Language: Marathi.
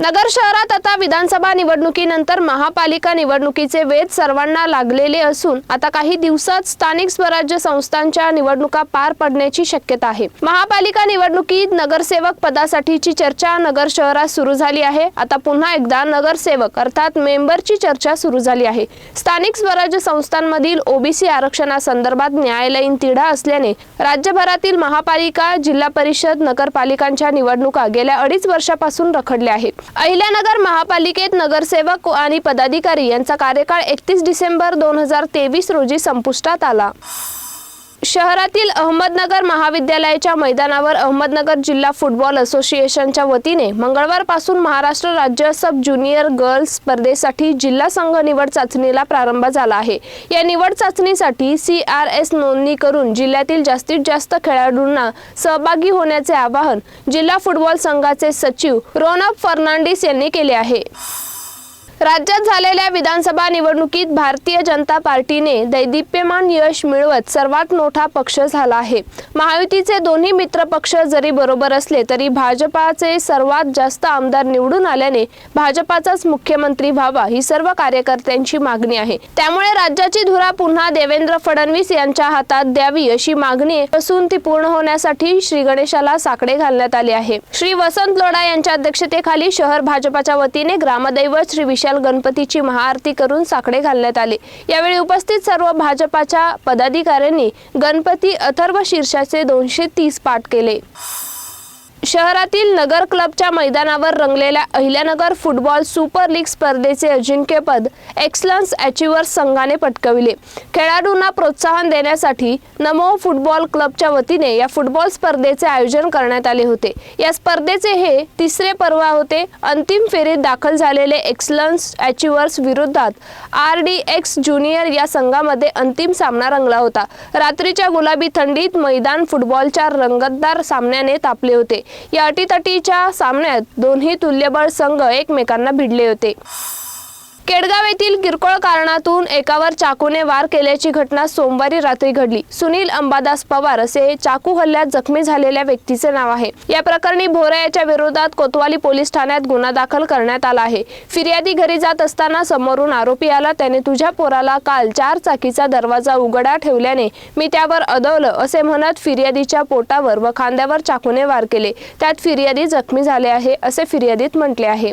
नगर शहरात आता विधानसभा निवडणुकीनंतर महापालिका निवडणुकीचे वेध सर्वांना लागलेले असून आता काही दिवसात स्थानिक स्वराज्य संस्थांच्या निवडणुका पार पडण्याची शक्यता आहे. महापालिका निवडणुकीत नगरसेवक पदासाठीची चर्चा नगर शहरात सुरू झाली आहे. आता पुन्हा एकदा नगरसेवक अर्थात मेंबरची चर्चा सुरू झाली आहे. स्थानिक स्वराज्य संस्थांमधील ओबीसी आरक्षणासंदर्भात न्यायालयीन तिढा असल्याने राज्यभरातील महापालिका जिल्हा परिषद नगरपालिकांच्या निवडणुका गेल्या अडीच वर्षापासून रखडल्या आहेत. अहिल्यानगर महापालिकेत नगरसेवक आणि पदाधिकारी यांचा कार्यकाळ एकतीस डिसेंबर दोन हजार तेवीस रोजी संपुष्टात आला. शहरातील अहमदनगर महाविद्यालयाच्या मैदानावर अहमदनगर जिल्हा फुटबॉल असोसिएशनच्या वतीने मंगळवारपासून महाराष्ट्र राज्य सब ज्युनियर गर्ल्स स्पर्धेसाठी जिल्हा संघ निवड चाचणीला प्रारंभ झाला आहे. या निवड चाचणीसाठी सी आर एस नोंदणी करून जिल्ह्यातील जास्तीत जास्त खेळाडूंना सहभागी होण्याचे आवाहन जिल्हा फुटबॉल संघाचे सचिव रोनब फर्नांडिस यांनी केले आहे. राज्यात झालेल्या विधानसभा निवडणुकीत भारतीय जनता पार्टीने दैदिप्यमान यश मिळवत सर्वात मोठा पक्ष झाला आहे. महायुतीचे दोन्ही मित्र पक्ष जरी बरोबर असले तरी भाजपाचे सर्वात जास्त आमदार निवडून आल्याने भाजपाचाच मुख्यमंत्री व्हावा ही सर्व कार्यकर्त्यांची मागणी आहे. त्यामुळे राज्याची धुरा पुन्हा देवेंद्र फडणवीस यांच्या हातात द्यावी अशी मागणी असून ती पूर्ण होण्यासाठी श्री गणेशाला साकडे घालण्यात आले आहे. श्री वसंत लोढा यांच्या अध्यक्षतेखाली शहर भाजपाच्या वतीने ग्रामदैवत श्री विशाल गणपतीची महाआरती करून साकडे घालण्यात आले. यावेळी उपस्थित सर्व भाजपाच्या पदाधिकाऱ्यांनी गणपती अथर्व शीर्षाचे दोनशे तीस पाठ केले. शहरातील नगर क्लबच्या मैदानावर रंगलेल्या अहिल्यानगर फुटबॉल सुपर लीग स्पर्धेचे अजिंक्यपद एक्सलन्स अचिव्हर्स संघाने पटकविले. खेळाडूंना प्रोत्साहन देण्यासाठी नमो फुटबॉल क्लबच्या वतीने या फुटबॉल स्पर्धेचे आयोजन करण्यात आले होते. या स्पर्धेचे हे तिसरे पर्व होते. अंतिम फेरीत दाखल झालेले एक्सलन्स अचिव्हर्स विरोधात आर डी एक्स ज्युनियर या संघामध्ये अंतिम सामना रंगला होता. रात्रीच्या गुलाबी थंडीत मैदान फुटबॉलच्या रंगतदार सामन्याने तापले होते. या अटीतटीच्या सामन्यात दोन्ही तुल्यबळ संघ एकमेकांना भिडले होते. केडगाव येथील किरकोळ कारणातून एकावर चाकूने वार केल्याची घटना सोमवारी रात्री घडली. सुनील अंबादास पवार असे चाकू हल्ल्यात जखमी झालेल्या व्यक्तीचे नाव आहे. या प्रकरणी भोरा याच्या विरोधात कोतवाली पोलीस ठाण्यात गुन्हा दाखल करण्यात आला आहे. फिर्यादी घरी जात असताना समोरून आरोपी आला त्याने तुझ्या पोराला काल चार चाकीचा दरवाजा उघडा ठेवल्याने मी त्यावर अदवलं असे म्हणत फिर्यादीच्या पोटावर व खांद्यावर चाकूने वार केले. त्यात फिर्यादी जखमी झाले आहे असे फिर्यादीत म्हटले आहे.